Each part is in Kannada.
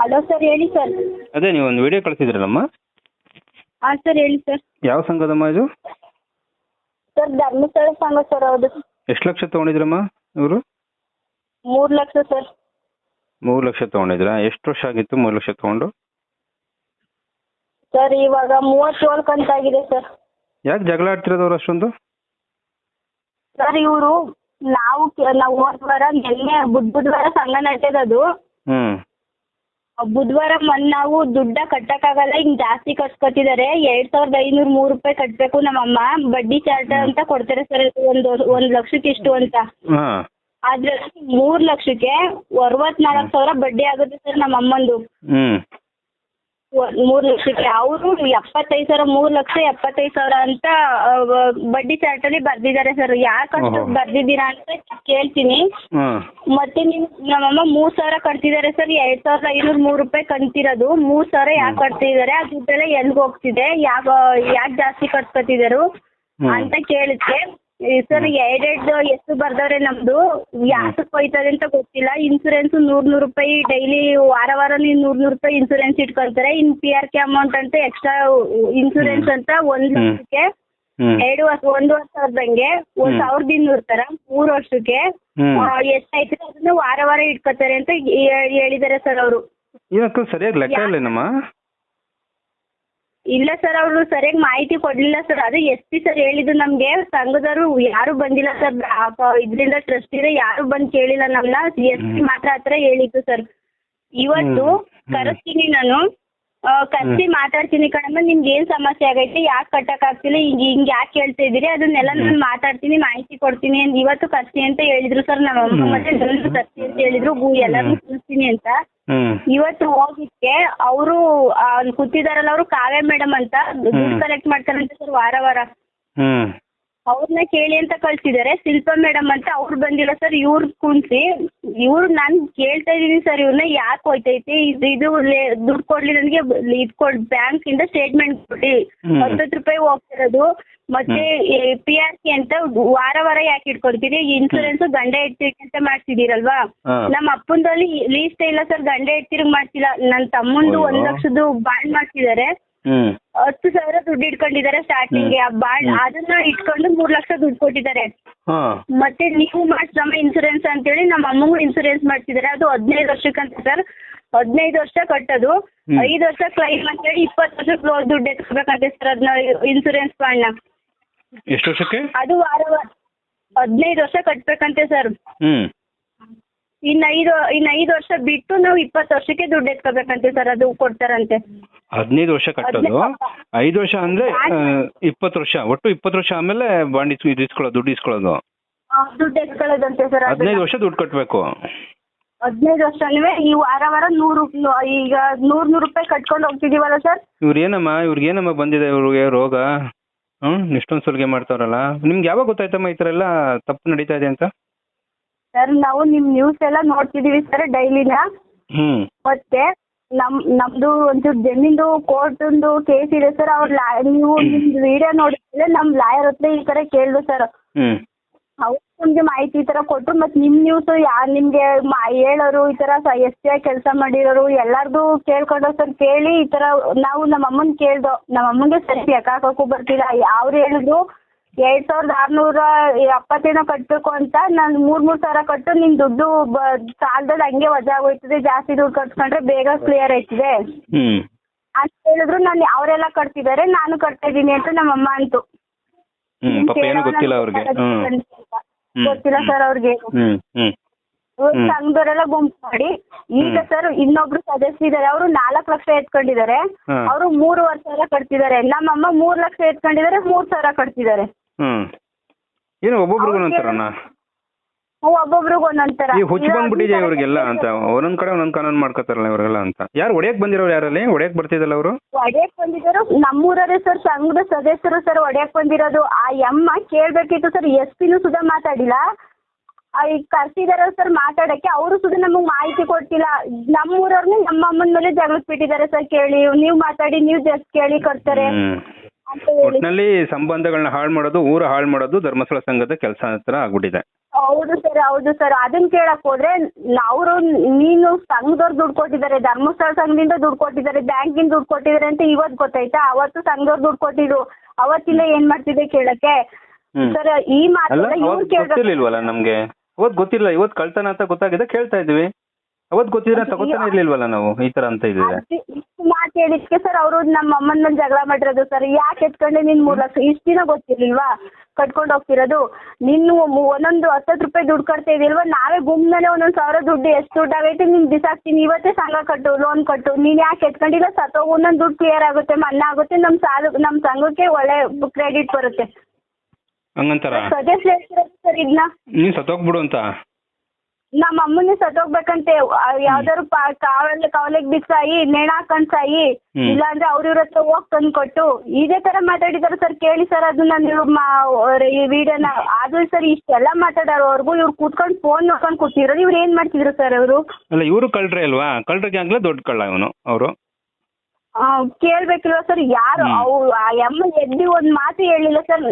ಹಲೋ ಸರ್ ಹೇಳಿ ಸರ್ ಅದೇ ನೀವು ಒಂದು ವಿಡಿಯೋ ಕಳಿಸಿದ್ರಲ್ಲಮ್ಮ? ಹಾಂ ಸರ್ ಹೇಳಿ ಸರ್ ಯಾವ ಸಂಘದಮ್ಮ ಇದು? ಸರ್ ಧರ್ಮಸ್ಥಳ ಸಂಘ ಸರ್ ಹೌದು. ಎಷ್ಟು ಲಕ್ಷ ತಗೊಂಡಿದ್ರಮ್ಮ ಇವರು? ಮೂರು ಲಕ್ಷ ಸರ್ ಮೂರು ಲಕ್ಷ ತಗೊಂಡಿದ್ರ? ಎಷ್ಟು ವರ್ಷ ಆಗಿತ್ತು ಮೂರು ಲಕ್ಷ ತಗೊಂಡು? ಸರ್ ಇವಾಗ ಮೂವತ್ತೇಳು ಕಂತಾಗಿದೆ ಸರ್ ಯಾಕೆ ಜಗಳ ಆಡ್ತಿರೋದು ಅವ್ರು ಅಷ್ಟೊಂದು? ಸರ್ ಇವರು ನಾವು ಕೆ- ನಾವು ಹೋದ ವಾರ ನಿನ್ನೆ ಬುಧ್ ಬುಧವಾರ ಸಂಘ ನಡೆಯೋದು ಹ್ಞೂ ಬುಧವಾರ ಮೊನ್ನೆ ನಾವು ದುಡ್ಡ ಕಟ್ಟಕ್ಕಾಗಲ್ಲ ಹಿಂಗ್ ಜಾಸ್ತಿ ಕಟ್ಸ್ಕೊತಿದ್ದಾರೆ ಎರಡ್ ಸಾವಿರದ ಐನೂರ ಮೂರು ರೂಪಾಯಿ ಕಟ್ಟಬೇಕು ನಮ್ಮಮ್ಮ. ಬಡ್ಡಿ ಚಾರ್ಟ್ ಅಂತ ಕೊಡ್ತಾರೆ ಸರ್ ಒಂದು ಒಂದ್ ಲಕ್ಷಕ್ಕೆ ಇಷ್ಟು ಅಂತ. ಹಾಂ. ಆದ್ರೆ ಮೂರ್ ಲಕ್ಷಕ್ಕೆ ಅರವತ್ನಾಲ್ಕು ಸಾವಿರ ಬಡ್ಡಿ ಆಗುತ್ತೆ ಸರ್ ನಮ್ಮ ಅಮ್ಮಂದು ಮೂರ್ ಲಕ್ಷಕ್ಕೆ ಅವರು ಎಪ್ಪತ್ತೈದು ಸಾವಿರ ಮೂರ್ ಲಕ್ಷ ಎಪ್ಪತ್ತೈದು ಸಾವಿರ ಅಂತ ಬಡ್ಡಿ ಚಾರ್ಟ್ ಅಲ್ಲಿ ಬರ್ದಿದ್ದಾರೆ ಸರ್ ಯಾಕ್ ಅಷ್ಟು ಓಹೋ. ಬರ್ದಿದ್ದೀರಾ ಅಂತ ಕೇಳ್ತೀನಿ. ಮತ್ತೆ ನಿಮ್ ನಮ್ಮಮ್ಮ ಮೂರ್ ಸಾವಿರ ಕಟ್ತಿದ್ದಾರೆ ಸರ್ ಎರಡ್ ಸಾವಿರದ ಐನೂರು ಮೂರು ರೂಪಾಯಿ ಕಂತಿರೋದು. ಮೂರ್ ಸಾವಿರ ಯಾಕೆ ಕಟ್ತಿದ್ದಾರೆ? ಆ ದುಡ್ಡೆಲ್ಲ ಎಲ್ಗ್ ಹೋಗ್ತಿದೆ ಯಾಕ ಯಾಕೆ ಜಾಸ್ತಿ ಕಟ್ಕೊತಿದಾರು ಅಂತ ಕೇಳಿದ್ದೆ ಈ ಸರ್ ಎರಡೆರಡು ಎಷ್ಟು ಬರ್ದವ್ರೆ ನಮ್ದು? ಯಾತಕ್ಕೆ ಹೋಯ್ತದೆ ಅಂತ ಗೊತ್ತಿಲ್ಲ. ಇನ್ಸೂರೆನ್ಸ್ ನೂರ್ ನೂರು ರೂಪಾಯಿ ಡೈಲಿ ವಾರ ವಾರ ನೀವು ನೂರ್ ನೂರು ರೂಪಾಯಿ ಇನ್ಸೂರೆನ್ಸ್ ಇಟ್ಕೊಳ್ತಾರೆ. ಇನ್ ಪಿ ಆರ್ ಕೆ ಅಮೌಂಟ್ ಅಂತ ಎಕ್ಸ್ಟ್ರಾ ಇನ್ಸೂರೆನ್ಸ್ ಅಂತ ಒಂದ್. ಲಕ್ಷಕ್ಕೆ ಎರಡು ವರ್ಷ ಒಂದು ವರ್ಷ ಆದಂಗೆ ಒಂದ್ ಸಾವಿರದ ಇನ್ನೂರು ತರ ಮೂರ್ ವರ್ಷಕ್ಕೆ. ಎಷ್ಟೈತೆ ಅದನ್ನ ವಾರ ವಾರ ಇಟ್ಕೋತಾರೆ ಅಂತ ಹೇಳಿದಾರೆ ಹೇಳಿದ್ದಾರೆ ಸರ್ ಅವರು. ಸರಿಯಾಗಿ ಲೆಕ್ಕ ಇಲ್ಲೇನಮ್ಮ ಇಲ್ಲ ಸರ್ ಅವರು ಸರಿಯಾಗಿ ಮಾಹಿತಿ ಕೊಡ್ಲಿಲ್ಲ ಸರ್. ಅದು ಎಸ್ ಪಿ ಸರ್ ಹೇಳಿದ್ದು ನಮ್ಗೆ. ಸಂಘದವರು ಯಾರು ಬಂದಿಲ್ಲ ಸರ್. ಇದರಿಂದ ಟ್ರಸ್ಟಿಂದ ಯಾರು ಬಂದು ಕೇಳಿಲ್ಲ ನಮ್ಮನ್ನ ಎಸ್ ಪಿ ಮಾತ್ರ ಹತ್ರ ಹೇಳಿದ್ದು ಸರ್. ಇವತ್ತು. ಕರೆಸ್ತೀನಿ ನಾನು. ಕರ್ಸಿ ಮಾತಾಡ್ತೀನಿ ಕಣಮ್ಮ ನಿಮ್ಗೆ ಏನ್ ಸಮಸ್ಯೆ ಆಗೈತೆ ಯಾಕೆ ಕಟ್ಟಕ್ ಆಗ್ತಿಲ್ಲ ಹಿಂಗ್ ಹಿಂಗ್ ಯಾಕೆ ಕೇಳ್ತಾ ಇದೀರಿ ಅದನ್ನೆಲ್ಲ ನಾನು ಮಾತಾಡ್ತೀನಿ ಮಾಹಿತಿ ಕೊಡ್ತೀನಿ ಅಂತ ಇವತ್ತು ಕರ್ಸಿ ಅಂತ ಹೇಳಿದ್ರು ಸರ್ ನಮ್ಮ ಅಮ್ಮ ಮತ್ತೆ ಜನರು ಕರ್ಸಿ ಅಂತ ಹೇಳಿದ್ರು ಗು ಎಲ್ಲರೂ ತಿಳಿಸ್ತೀನಿ ಅಂತ. ಇವತ್ತು ಹೋಗಿದ್ಕೆ ಅವರು ಅಲ್ಲಿ ಕೂತಿದಾರಲ್ಲ ಅವರು ಕಾವ್ಯ ಮೇಡಮ್ ಅಂತ ದುಡ್ಡು. ಕಲೆಕ್ಟ್ ಮಾಡ್ತಾರಂತೆ ಸರ್ ವಾರ ವಾರ. ಅವ್ರನ್ನ ಕೇಳಿ ಅಂತ ಕಳ್ಸಿದ್ದಾರೆ ಶಿಲ್ಪಾ ಮೇಡಮ್ ಅಂತ ಅವ್ರು ಬಂದಿಲ್ಲ ಸರ್ ಇವ್ರು ಕುಣಿಸಿ ಇವ್ರು ನಾನು ಕೇಳ್ತಾ ಇದೀನಿ ಸರ್ ಇವ್ರನ್ನ ಯಾಕೆ ಹೋಯ್ತೈತಿ? ಇದು ಇದು ದುಡ್ಡು ಕೊಡ್ಲಿ ನನಗೆ ಇದು ಕೊಡ್ ಬ್ಯಾಂಕ್ ಇಂದ ಸ್ಟೇಟ್ಮೆಂಟ್ ಕೊಡಿ. ಹತ್ತತ್ತು ರೂಪಾಯಿ ಹೋಗ್ತಿರೋದು ಮತ್ತೆ ಪಿ ಆರ್ ಸಿ ಅಂತ ವಾರ ವಾರ ಯಾಕೆ ಇಟ್ಕೊಡ್ತೀರಿ? ಇನ್ಸೂರೆನ್ಸ್ ಗಂಡ ಇಡ್ತೀರಿ ಅಂತ ಮಾಡ್ತಿದ್ದೀರಲ್ವಾ. ನಮ್ಮ ಅಪ್ಪಂದಲ್ಲಿ ಲೀಸ್ಟ್ ಇಲ್ಲ ಸರ್ ಗಂಡ ಹೆಂಡ್ತಿರ್ಗ್ ಮಾಡ್ತಿಲ್ಲ ನನ್ನ ತಮ್ಮಂದು. ಒಂದ್ ಲಕ್ಷದ್ದು ಬಾಂಡ್ ಮಾಡ್ತಿದ್ದಾರೆ ಹ್ಞೂ ಹತ್ತು ಸಾವಿರ ದುಡ್ಡು ಇಟ್ಕೊಂಡಿದ್ದಾರೆ ಸ್ಟಾರ್ಟಿಂಗ್ ಬಾಂಡ್ ಅದನ್ನ ಇಟ್ಕೊಂಡು ಮೂರ್ ಲಕ್ಷ ದುಡ್ಡು ಕೊಟ್ಟಿದ್ದಾರೆ. ಹಾ. ಮತ್ತೆ ನೀವು ಮಾಡ್ಸಮ್ಮ ಇನ್ಸೂರೆನ್ಸ್ ಅಂತೇಳಿ ನಮ್ಮ ಅಮ್ಮಗೂ ಇನ್ಸೂರೆನ್ಸ್ ಮಾಡ್ತಿದ್ದಾರೆ. ಅದು ಹದಿನೈದು ವರ್ಷಕ್ಕಂತ ಸರ್. ಹದಿನೈದು ವರ್ಷ ಕಟ್ಟೋದು. ಹ್ಮ್. ಐದು ವರ್ಷ ಕ್ಲೈಮ್ ಅಂತೇಳಿ ಇಪ್ಪತ್ತು ವರ್ಷ ಕ್ಲೋಸ್ ದುಡ್ಡು ಎತ್ಕೋಬೇಕಂತೆ ಸರ್ ಅದನ್ನ ಇನ್ಸೂರೆನ್ಸ್ ಬಾಂಡ್ನ. ಎಷ್ಟು ವರ್ಷಕ್ಕೆ? ಅದು ವಾರ ಹದಿನೈದು ವರ್ಷ ಕಟ್ಬೇಕಂತೆ ಸರ್. ಹ್ಞೂ ಇನ್ನು ಐದು ಇನ್ನ ಐದು ವರ್ಷ ಬಿಟ್ಟು ನಾವು ಇಪ್ಪತ್ತು ವರ್ಷಕ್ಕೆ ದುಡ್ಡು ಎತ್ಕೋಬೇಕಂತೆ ಸರ್ ಅದು ಕೊಡ್ತಾರಂತೆ. ಹದಿನೈದು ವರ್ಷ ಕಟ್ಟೋದು? ಐದು ವರ್ಷ ಅಂದ್ರೆ ಇಪ್ಪತ್ತು ವರ್ಷ ಒಟ್ಟು ಇಪ್ಪತ್ತು ವರ್ಷ ಆಮೇಲೆ ಬಾಂಡ್ ಇದು ಇಸ್ಕೊಳ್ಳೋದು ದುಡ್ಡು ಇಸ್ಕೊಳ್ಳೋದು? ದುಡ್ಡು ಎತ್ಕೊಳ್ಳೋದಂತೆ ಸರ್. ಹದಿನೈದು ವರ್ಷ ದುಡ್ಡು ಕಟ್ಟಬೇಕು ಹದಿನೈದು ವರ್ಷನೂ ಈ ವಾರ ವಾರ ನೂರು ಈಗ ನೂರ್ ನೂರು ರೂಪಾಯಿ ಕಟ್ಕೊಂಡು ಹೋಗ್ತಿದೀವಲ್ಲ ಸರ್? ಇವ್ರೇನಮ್ಮ ಇವ್ರಿಗೆ ಏನಮ್ಮ ಬಂದಿದೆ ಇವ್ರಿಗೆ ರೋಗ? ಹ್ಮ್ ಇಷ್ಟೊಂದು ಸುಲಿಗೆ ಮಾಡ್ತಾವ್ರಲ್ಲ? ನಿಮ್ಗೆ ಯಾವಾಗ ಗೊತ್ತಾಯ್ತಮ್ಮ ಈ ತರ ಎಲ್ಲ ತಪ್ಪು ನಡೀತಾ ಇದೆ ಅಂತ? ಸರ್ ನಾವು ನಿಮ್ ನ್ಯೂಸ್ ಎಲ್ಲ ನೋಡ್ತಿದೀವಿ ಸರ್ ಡೈಲಿನ ಮತ್ತೆ ನಮ್ ನಮ್ದು ಒಂಚೂರು ಜಮೀನ್ದು ಕೋರ್ಟಂದು ಕೇಸ್ ಇದೆ ಸರ್ ಅವ್ರ ಲಾಯ್ ನೀವು ನಿಮ್ದು ವಿಡಿಯೋ ನೋಡಿದ್ರೆ ನಮ್ ಲಾಯರ್ ಹತ್ರ ಈ ತರ ಕೇಳಿದ್ರು ಸರ್ ಅವ್ರು ನಿಮ್ಗೆ ಮಾಹಿತಿ ಈ ತರ ಕೊಟ್ರು ಮತ್ತೆ ನಿಮ್ ನ್ಯೂಸ್ ಯಾರು ನಿಮ್ಗೆ ಮಾ ಹೇಳೋರು ಈ ತರ ಎಸ್ ಟಿ ಐ ಕೆಲಸ ಮಾಡಿರೋರು ಎಲ್ಲಾರ್ದು ಕೇಳ್ಕೊಂಡು ಸರ್ ಕೇಳಿ ಈ ತರ ನಾವು ನಮ್ಮ ಅಮ್ಮನ್ ಕೇಳ್ದೋ ನಮ್ಮ ಅಮ್ಮಂಗೆ ಸರಿ ಲೆಕ್ಕ ಹಾಕಕ್ಕೂ ಬರ್ತಿಲ್ಲ. ಅವ್ರು ಹೇಳಿದ್ರು ಎರಡ್ ಸಾವಿರದ ಆರ್ನೂರ ಎಪ್ಪತ್ತೇನೋ ಕಟ್ಟಬೇಕು ಅಂತ ನಾನ್ ಮೂರ್ ಮೂರ್ ಸಾವಿರ ಕಟ್ಟು ನಿನ್ ದುಡ್ಡು ಸಾಲದಲ್ಲಿ ಹಂಗೆ ವಜಾ ಆಗೋಯ್ತದೆ ಜಾಸ್ತಿ ದುಡ್ಡು ಕಟ್ಕೊಂಡ್ರೆ ಬೇಗ ಕ್ಲಿಯರ್ ಆಯ್ತದೆ. ಅಂತ ಹೇಳಿದ್ರು ನಾನು ಅವರೆಲ್ಲ ಕಟ್ತಿದ್ದಾರೆ ನಾನು ಕಟ್ತಾ ಇದ್ದೀನಿ ಅಂತ ನಮ್ಮ ಅಮ್ಮ ಅಂತು. ಪಾಪ ಏನೂ ಗೊತ್ತಿಲ್ಲ ಅವ್ರಿಗೆ. ಹ್ಮ್. ಗೊತ್ತಿಲ್ಲ ಸರ್ ಅವ್ರಿಗೆ ಹ್ಮ್. ಸಂಘದವರೆಲ್ಲ ಗುಂಪು ಮಾಡಿ ಈಗ ಸರ್ ಇನ್ನೊಬ್ರು ಸದಸ್ಯ ಇದಾರೆ ಅವರು ನಾಲ್ಕ್ ಲಕ್ಷ ಎತ್ಕೊಂಡಿದ್ದಾರೆ. ಅವರು ಅವರು ಮೂರುವರೆ ಸಾವಿರ ಕಟ್ತಿದ್ದಾರೆ ನಮ್ಮಮ್ಮ ಮೂರ್ ಲಕ್ಷ ಎತ್ಕೊಂಡಿದ್ದಾರೆ ಮೂರ್ ಸಾವಿರ ಕಟ್ತಿದ್ದಾರೆ ಹ್ಞೂ ಏನು ಒಬ್ಬೊಬ್ರಿಗೂ ಒಂಥರನ ಒಬ್ಬೊಬ್ರಿಗೆ ಒಂದೊಂದ್ ತರ ಈ ಹುಚ್ಚು ಬಂದ್ಬಿಟ್ಟಿದೆ ಇವ್ರಿಗೆಲ್ಲ ಅಂತ? ಒಂದೊಂದ್ ಕಡೆ ಒಂದೊಂದ್ ಕಾನೂನು ಮಾಡ್ಕೋತಾರಲ್ಲ ಇವ್ರಿಗೆಲ್ಲ ಅಂತ. ಯಾರು ಒಡೆಯಕ್ ಬಂದಿರೋರು ಯಾರಲ್ಲಿ? ಒಡೆಯಕ್ ಬರ್ತಿದ್ದಲ್ಲ ಅವರು? ಒಡೆಯಕ್ ಬಂದಿದ್ರು ನಮ್ಮೂರವರೇ ಸರ್ ಸಂಘದ ಸದಸ್ಯರು ಸರ್ ಒಡೆಯಕ್ ಬಂದಿರೋದು. ಆ ಯಮ್ಮ ಕೇಳ್ಬೇಕಿತ್ತು ಸರ್ ಎಸ್ ಪಿನೂ ಸುಧಾ ಮಾತಾಡಿಲ್ಲ. ಈಗ ಕರ್ಸಿದಾರ ಸರ್ ಮಾತಾಡಕ್ಕೆ ಅವರು ಸುಧಾ ನಮಗ್ ಮಾಹಿತಿ ಕೊಟ್ಟಿಲ್ಲ. ನಮ್ಮೂರವ್ರನ್ನ ನಮ್ಮ ಅಮ್ಮನ ಮೇಲೆ ಜಗಳಕ್ ಬಿಟ್ಟಿದ್ದಾರೆ ಸರ್ ಕೇಳಿ. ನೀವು ಮಾತಾಡಿ ನೀವು ಜಸ್ಟ್ ಕೇಳಿ ಕೊಡ್ತಾರೆ ಒಟ್ನಲ್ಲಿ ಸಂಬಂಧಗಳನ್ನ ಹಾಳು ಮಾಡೋದು ಊರ ಹಾಳು ಮಾಡೋದು ಧರ್ಮಸ್ಥಳ ಸಂಘದ ಕೆಲಸ ಹತ್ರ ಆಗ್ಬಿಟ್ಟಿದೆ. ಹೌದು ಸರ್ ಹೌದು ಸರ್. ಅದನ್ನ ಕೇಳಕ್ ಹೋದ್ರೆ ಅವರು ನೀನು ಸಂಘದವ್ರು ದುಡ್ಡು ಕೊಟ್ಟಿದ್ದಾರೆ ಧರ್ಮಸ್ಥಳ ಸಂಘದಿಂದ ದುಡ್ಡು ಕೊಟ್ಟಿದ್ದಾರೆ ಬ್ಯಾಂಕಿಂದ ದುಡ್ಡು ಕೊಟ್ಟಿದ್ದಾರೆ ಅಂತ ಇವತ್ತು ಗೊತ್ತಾಯ್ತಾ? ಅವತ್ತು ಸಂಘದವ್ರು ದುಡ್ಡು ಕೊಟ್ಟಿದ್ರು ಅವತ್ತಿಂದ ಏನ್ ಮಾಡ್ತಿದ್ದೆ ಕೇಳಕ್ಕೆ? ಸರ್ ಈ ಮಾತೆಲ್ಲ ಇವ್ರು ಗೊತ್ತಿರ್ಲಿಲ್ವಲ್ಲ ನಮ್ಗೆ? ಅವತ್ ಗೊತ್ತಿಲ್ಲ ಇವತ್ತು ಕಳ್ತನ ಅಂತ ಗೊತ್ತಾಗಿದೆ ಕೇಳ್ತಾ ಇದ್ವಿ. ಅವತ್ ಗೊತ್ತಿದ್ರೆ ತಗೋತಾನೆ ಇರ್ಲಿಲ್ವಲ್ಲ ನಾವು? ಈ ತರ ಅಂತ ಇದ್ರೆ ಹೇಳಿದ್ಕೆ ಸರ್ ಅವರು ನಮ್ಮ ಅಮ್ಮನ ಮೇಲೆ ಜಗಳ ಮಾಡಿರೋದು ಸರ್ ಯಾಕೆ ಎತ್ಕೊಂಡೆ ನಿನ್ ಮೂರ್ ಲಕ್ಷ ಇಷ್ಟ ದಿನ ಗೊತ್ತಿರ್ಲಿಲ್ವಾ? ಕಟ್ಕೊಂಡು ಹೋಗ್ತಿರೋದು. ನಿನ್ನ ಒಂದೊಂದು ಹತ್ತತ್ತು ರೂಪಾಯಿ ದುಡ್ಡು ಕಟ್ತಾ ಇದೀಲ್ವಾ? ನಾವೇ ಗುಮ್ನೆ ಒಂದೊಂದ್ ಸಾವಿರ ದುಡ್ಡು ಎಷ್ಟು ದುಡ್ಡು ಆಗೈತೆ ನಿನ್ ಬಿಸಾಕ್ತೀನಿ. ಇವತ್ತೇ ಸಂಘ ಕಟ್ಟು ಲೋನ್ ಕಟ್ಟು. ನೀನ್ ಯಾಕೆ ಎತ್ಕೊಂಡಿಲ್ಲ ಸತ್ತೋಗು ಒಂದೊಂದು ದುಡ್ಡು ಕ್ಲಿಯರ್ ಆಗುತ್ತೆ ಮನ್ನ ಆಗುತ್ತೆ. ನಮ್ಮ ಸಾಲ ನಮ್ ಸಂಘಕ್ಕೆ ಒಳ್ಳೆ ಕ್ರೆಡಿಟ್ ಬರುತ್ತೆ. ಹಂಗಂತಾರ? ಸಜೆಸ್ಟ್ ಸರ್ ಇದನ್ನ ನೀನ್ ಸತ್ತೋಗ್ಬಿಡು ಅಂತ. ನಮ್ಮ ಅಮ್ಮನೇ ಸತ್ತೋಗ್ಬೇಕಂತೆ. ಯಾವ್ದಾದ್ರು ಕಾವಲ್ ಕಾವಲಿಗೆ ಬಿಸಾಯಿ ನೇಣ ಹಾಕೊಂಡ್ ಸಾಯಿ ಹ್ಮ್. ಇಲ್ಲಾಂದ್ರೆ ಅವ್ರ ಇವ್ರ ಹತ್ರ ಹೋಗ್ ತಂದ್ ಕೊಟ್ಟು ಇದೇ ತರ ಮಾತಾಡಿದಾರೆ ಸರ್ ಕೇಳಿ ಸರ್ ಅದನ್ನ ನೀವು ಈ ವಿಡಿಯೋನ. ಆದ್ರೂ ಸರ್ ಇಷ್ಟೆಲ್ಲ ಅವ್ರಿಗೂ ಇವ್ರು ಕೂತ್ಕೊಂಡು ಫೋನ್ ನೋಡ್ಕೊಂಡ್ ಕೂತಿರೋ ಇವ್ರು ಏನ್ ಮಾಡ್ತಿದ್ರು ಸರ್ ಅವರು? ಅಲ್ಲ ಇವರು ಕಳ್ರೆ ಅಲ್ವಾ? ಕಳ್ರಿಗೆ ಆಗ್ಲೇ ದೊಡ್ಡ ಕಳ್ಳ ಇವನು ಅವರು. ಕೇಳ್ಬೇಕಿಲ್ವ ಸರ್ ಯಾರು ಅವ್ರು ಅಮ್ಮ ಎದ್ದಿ ಒಂದ್ ಮಾತು ಹೇಳಿಲ್ಲ ಸರ್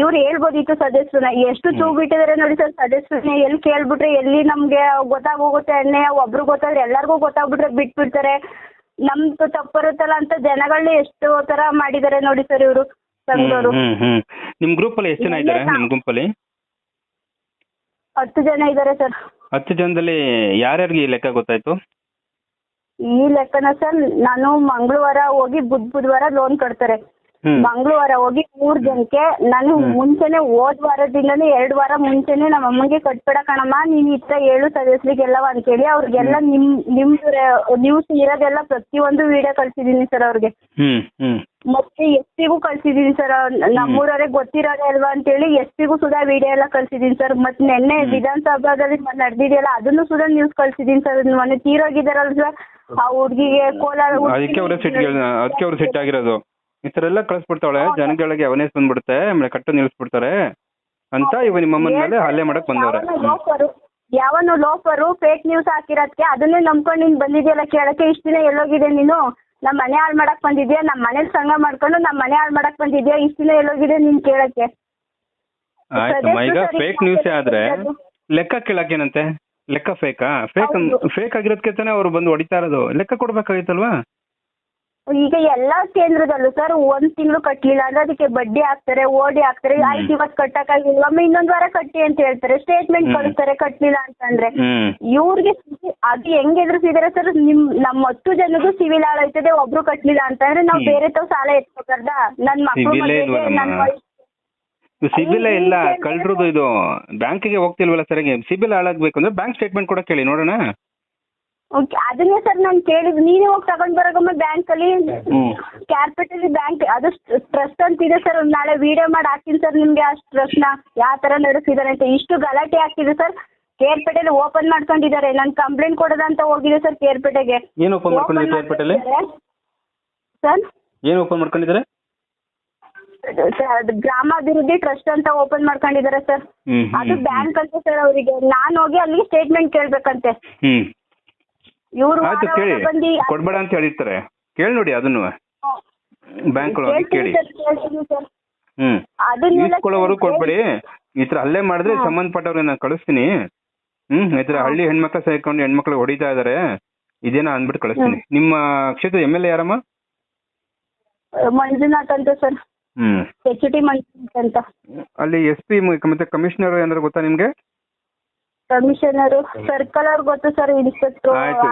ಇವ್ರು ಹೇಳ್ಬೋದಿತ್ತು ಸದಸ್ಯನ ಎಷ್ಟು ಚೂ ಬಿಟ್ಟಿದಾರೆ ನೋಡಿ ಸರ್ ಸದಸ್ಯನ ಎಲ್ಲಿ ಕೇಳ್ಬಿಟ್ರೆ ಎಲ್ಲಿ ನಮ್ಗೆ ಗೊತ್ತಾಗೋಗುತ್ತೆ ಎಣ್ಣೆ ಒಬ್ರು ಗೊತ್ತಾದ್ರೆ ಎಲ್ಲರಿಗೂ ಗೊತ್ತಾಗ್ಬಿಟ್ರೆ ಬಿಟ್ಬಿಡ್ತಾರೆ. ನಮ್ದು ತಪ್ಪಿರುತ್ತಲ್ಲ ಅಂತ ಜನಗಳನ್ನ ಎಷ್ಟು ತರ ಮಾಡಿದ್ದಾರೆ ನೋಡಿ ಸರ್ ಇವರು ಸಂಘದವರು. ನಿಮ್ ಗ್ರೂಪ್ ಅಲ್ಲಿ ಎಷ್ಟು ಜನ ಇದ್ದಾರೆ? ನಿಮ್ ಗುಂಪಲ್ಲಿ ಹತ್ತು ಜನ ಇದ್ದಾರೆ ಸರ್ ಹತ್ತು ಜನದಲ್ಲಿ ಯಾರ್ಯಾರಿಗೆ ಲೆಕ್ಕ ಗೊತ್ತಾಯ್ತು? ಈ ಲೆಕ್ಕನ ಸರ್ ನಾನು ಮಂಗಳವಾರ ಹೋಗಿ ಬುಧ್ ಬುಧವಾರ ಲೋನ್ ಕಟ್ತಾರೆ. ಮಂಗಳವಾರ ಹೋಗಿ ಮೂರ್ ಜನಕ್ಕೆ ನಾನು ಮುಂಚೆನೆ ಹೋದ್ ವಾರದಿಂದನೇ ಎರಡ್ ವಾರ ಮುಂಚೆನೆ ನಮ್ಮ ಅಮ್ಮಂಗೆ ಕಟ್ಬೇಡ ಕಣಮ್ಮ ನೀನ್ ಈ ತರ ಹೇಳು ಅಂತ ಅಂತೇಳಿ ಅವ್ರಿಗೆಲ್ಲ ನಿಮ್ ನಿಮ್ದು ನ್ಯೂಸ್ ಇರೋದೆಲ್ಲ ಪ್ರತಿಯೊಂದು ವಿಡಿಯೋ ಕಳ್ಸಿದೀನಿ ಸರ್ ಅವ್ರಿಗೆ. ಮತ್ತೆ ಎಸ್ ಪಿಗೂ ಕಳ್ಸಿದೀನಿ ಸರ್ ನಮ್ಮೂರವ್ರಿಗೆ ಗೊತ್ತಿರೋದೇ ಅಲ್ವಾ ಅಂತೇಳಿ ಎಸ್ ಪಿಗೂ ಸುಧಾ ವಿಡಿಯೋ ಎಲ್ಲ ಕಳ್ಸಿದೀನಿ ಸರ್. ಮತ್ತೆ ನಿನ್ನೆ ವಿಧಾನಸಭಾದಲ್ಲಿ ನಡೆದಿದೆಯಲ್ಲ ಅದನ್ನು ಸುಧಾ ನ್ಯೂಸ್ ಕಳ್ಸಿದೀನಿ ಸರ್. ಮೊನ್ನೆ ತೀರೋಗಿದಾರಲ್ಲ ಸರ್? ಆ ಹುಡ್ಗಿಗೆ ಕೋಲಾರ ಅದಕ್ಕೆ ಅವರೇ ಸಿಟ್ ಅದಕ್ಕೆ ಅವ್ರು ಸಿಟ್ಟಾಗಿರೋದು ಈ ತರ ಎಲ್ಲ ಕಳಿಸ್ಬಿಡ್ತಾವಳೆ. ಜನಗಳಿಗೆ ಅವನೇಸ್ ಬಂದ್ಬಿಡುತ್ತೆ ಆಮೇಲೆ ಕಟ್ಟು ನಿಲ್ಲಿಸ್ಬಿಡ್ತಾರೆ ಅಂತ ಇವ ನಿಮ್ಮಮ್ಮನ ಮೇಲೆ ಹಲ್ಲೆ ಮಾಡಕ್ ಬಂದವ್ರೆ. ಯಾವನೋ ಲೋಫರು ಫೇಕ್ ನ್ಯೂಸ್ ಹಾಕಿರೋದಕ್ಕೆ ಅದನ್ನೇ ನಂಬ್ಕೊಂಡು ನೀನ್ ಬಂದಿದ್ಯಲ್ಲ ಕೇಳಕ್ಕೆ? ಇಷ್ಟ ದಿನ ಎಲ್ಲೋಗಿದೆ ನೀನು? ನಮ್ಮ ಮನೆ ಹಾಳು ಮಾಡಕ್ ಬಂದಿದ್ಯಾ? ನಮ್ಮ ಮನೇಲಿ ಸಂಘ ಮಾಡ್ಕೊಂಡು ನಮ್ಮ ಮನೆ ಹಾಳು ಮಾಡಕ್ ಬಂದಿದ್ಯಾ? ಇಷ್ಟ ದಿನ ಎಲ್ಲೋಗಿದೆ ನೀನ್ ಕೇಳಕ್ಕೆ? ಆಯ್ತಮ್ಮ ಈಗ ಫೇಕ್ ನ್ಯೂಸ್ ಆದ್ರೆ ಲೆಕ್ಕ ಲೆಕ್ಕ ಕೇಳಕ್ಕೇನಂತೆ ಲೆಕ್ಕ ಫೇಕಾ ಫೇಕ್. ಫೇಕ್ ಆಗಿರೋದಕ್ಕೆ ತಾನೇ ಅವರು ಬಂದು ಹೊಡಿತಾ ಇರೋದು. ಲೆಕ್ಕ ಕೊಡ್ಬೇಕಾಗಿತ್ತಲ್ವಾ? ಈಗ ಎಲ್ಲಾ ಕೇಂದ್ರದಲ್ಲೂ ಸರ್ ಒಂದ್ ತಿಂಗಳು ಕಟ್ಲಿಲ್ಲ ಅಂದ್ರೆ ಅದಕ್ಕೆ ಬಡ್ಡಿ ಹಾಕ್ತಾರೆ ಓಡಿ ಹಾಕ್ತಾರೆ. ಐದ್ ಆಯ್ತು ಇವತ್ತು ಕಟ್ಟಕ್ಕಾಗಿಲ್ಲ. ಒಮ್ಮೆ ಇನ್ನೊಂದ್ ವಾರ ಕಟ್ಟಿ ಅಂತ ಹೇಳ್ತಾರೆ. ಸ್ಟೇಟ್ಮೆಂಟ್ ಕೊಡ್ತಾರೆ ಕಳಿಸ್ತಾರೆ ಕಟ್ಲಿಲ್ಲ ಅಂತಂದ್ರೆ. ಇವ್ರಿಗೆ ಅದು ಹೆಂಗ್ ಎದುರಿಸಿದಾರೆ ಸರ್ ನಿಮ್ ನಮ್ ಹತ್ತು ಜನಗೂ ಸಿವಿಲ್ ಹಾಳಾಯ್ತದೆ ಒಬ್ರು ಕಟ್ಲಿಲ್ಲ ಅಂತಂದ್ರೆ ನಾವ್ ಬೇರೆ ತಾವ್ ಸಾಲ ಎತ್ಕೋಬಾರ್ದ ನನ್ ಮಕ್ಳು. ನನ್ ಸಿಬಿಲ್ ಇಲ್ಲ ಕಳ್ರದು ಇದು. ಬ್ಯಾಂಕಿಗೆ ಹೋಗ್ತಿಲ್ವಲ್ಲ ಸರಿಯಾಗಿ ಸಿಬಿಲ್ ಹಾಳಾಗ್ಬೇಕು ಅಂದ್ರೆ ಬ್ಯಾಂಕ್ ಸ್ಟೇಟ್ಮೆಂಟ್ ಕೂಡ ಕೇಳಿ ನೋಡೋಣ? ಓಕೆ ಅದನ್ನೇ ಸರ್ ನಾನು ಕೇಳಿದ್. ನೀನೇ ಹೋಗಿ ತಗೊಂಡ್ ಬರೋಗಮ್ಮ ಬ್ಯಾಂಕ್ ಅಲ್ಲಿ. ಕ್ಯಾಪಿಟಲ್ ಬ್ಯಾಂಕ್ ಅದು ಟ್ರಸ್ಟ್ ಅಂತ ಇದೆ ಸರ್ ನಾಳೆ ವಿಡಿಯೋ ಮಾಡಿ ಹಾಕ್ತೀನಿ ಸರ್ ನಿಮ್ಗೆ ಆ ಟ್ರಸ್ಟ್ನ ಯಾವ ತರ ನಡೆಸಿದಾರೆ ಅಂತ. ಇಷ್ಟು ಗಲಾಟೆ ಆಗ್ತಿದೆ ಸರ್. ಕೇರ್ಪೇಟೆಲಿ ಓಪನ್ ಮಾಡ್ಕೊಂಡಿದ್ದಾರೆ. ನನ್ ಕಂಪ್ಲೇಂಟ್ ಕೊಡೋದಂತ ಹೋಗಿದೆ ಸರ್ ಕೇರ್ಪೇಟೆಗೆ. ಏನು ಓಪನ್ ಮಾಡ್ಕೊಂಡಿದ್ದಾರೆ ಕೇರ್ಪೇಟೆಲಿ? ಸರ್? ಏನು ಓಪನ್ ಮಾಡ್ಕೊಂಡಿದ್ದಾರೆ? ಗ್ರಾಮಾಭಿವೃದ್ಧಿ ಟ್ರಸ್ಟ್ ಅಂತ ಓಪನ್ ಮಾಡ್ಕೊಂಡಿದ್ದಾರೆ ಸರ್. ಅದು ಬ್ಯಾಂಕ್ ಅಂತ ಸರ್ ಅವರಿಗೆ. ನಾನು ಹೋಗಿ ಅಲ್ಲಿ ಸ್ಟೇಟ್ಮೆಂಟ್ ಕೇಳ್ಬೇಕಂತೆ. ಹ್ಮ್. ಇವರು ಆಯ್ತು ಕೇಳಿ. ಬಂದು ಕೊಡ್ಬೇಡ ಅಂತ ಹೇಳಿರ್ತಾರೆ. ಕೇಳಿ ನೋಡಿ ಅದನ್ನು. ಬ್ಯಾಂಕ್ ಒಳಗೆ ಕೇಳಿ. ಹ್ಮ್. ಕೊಡ್ಬೇಡಿ. ಈ ತರ ಹಲ್ಲೆ ಮಾಡಿದ್ರೆ ನಾನು ಕಳಿಸ್ತೀನಿ. ಹ್ಮ್ ಈ ತರ ಹಳ್ಳಿ ಹೆಣ್ಮಕ್ಳ ಸೇರ್ಕೊಂಡು ಹೆಣ್ಮಕ್ಳು ಹೊಡಿತಾ ಇದಾರೆ ಇದೇನ ಅಂದ್ಬಿಟ್ಟು ಕಳಿಸ್ತೀನಿ. ನಿಮ್ಮ ಕ್ಷೇತ್ರ ಎಂ ಎಲ್ ಎ ಯಾರಮ್ಮ? ಮಂಜುನಾಥ್ ಅಂತ sir. Hmm. H T Manjunath ಅಂತ. ಅಲ್ಲಿ ಎಸ್ ಪಿ ಮತ್ತೆ ಕಮಿಷನರ್ ಏನಾದ್ರು ಗೊತ್ತಾ ನಿಮ್ಗೆ? ಕಮಿಷನರ್ ಸರ್ಕಲ್ ಅವ್ರು ಗೊತ್ತು ಸರ್ ಇನ್ಸ್ಪೆಕ್ಟರ್ ಆಯ್ತು.